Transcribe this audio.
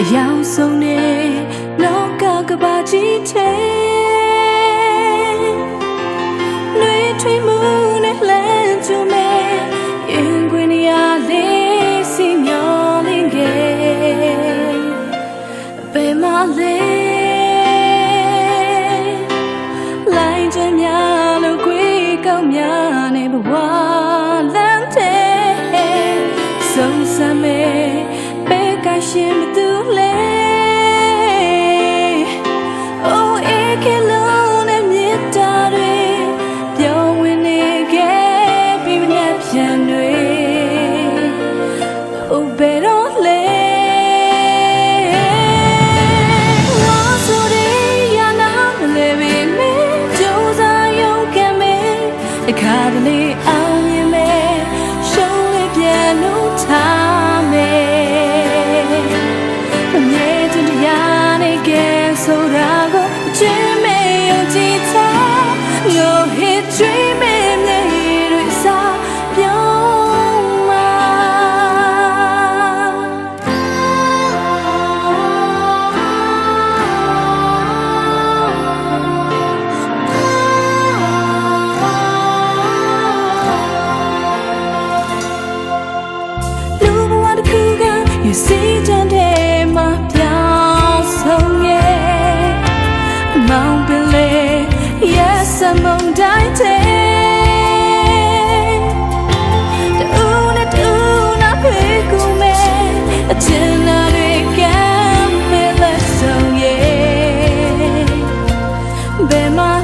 အယောင်ဆုံးနေလောကကဘာကြီးထဲနှွေထွေးမှုနဲ့လမ်းကျမဲ့ရင်ခွင်ရလေးစီမျောလင်းခဲ့ဘယ်မှာလဲလိုင်းချများလို့ခွေကောင်းများနေဘဝလမ်းတဲ့ဆုံးစမ်းမဲ့ဘ အခါ be my